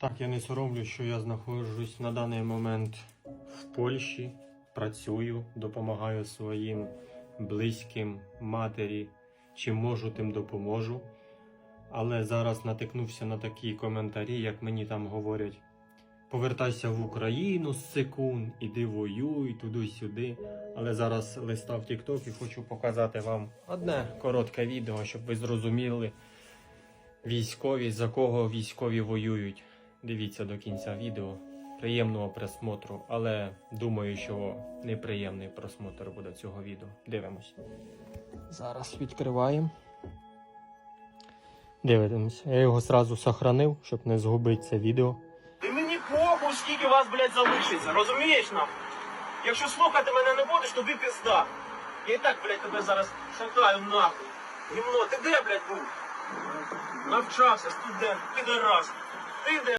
Так, я не соромлю, що я знаходжусь на даний момент в Польщі, працюю, допомагаю своїм близьким, матері. Чим можу, тим допоможу. Але зараз натикнувся на такі коментарі, як мені там говорять: повертайся в Україну з секунд, іди воюй туди-сюди. Але зараз листав TikTok і хочу показати вам одне коротке відео, щоб ви зрозуміли військові, за кого військові воюють. Дивіться до кінця відео. Приємного просмотру, але думаю, що неприємний просмотр буде цього відео. Дивимось. Зараз відкриваємо. Дивимось. Я його зразу сохранив, щоб не згубити це відео. Ти мені похуй, скільки вас, блядь, залишиться, розумієш нам? Якщо слухати мене не будеш, тобі пізда. Я і так, блядь, тебе зараз шатаю нахуй. Гімно, ти де, блядь, був? Навчався, студент, підарас. Ти де?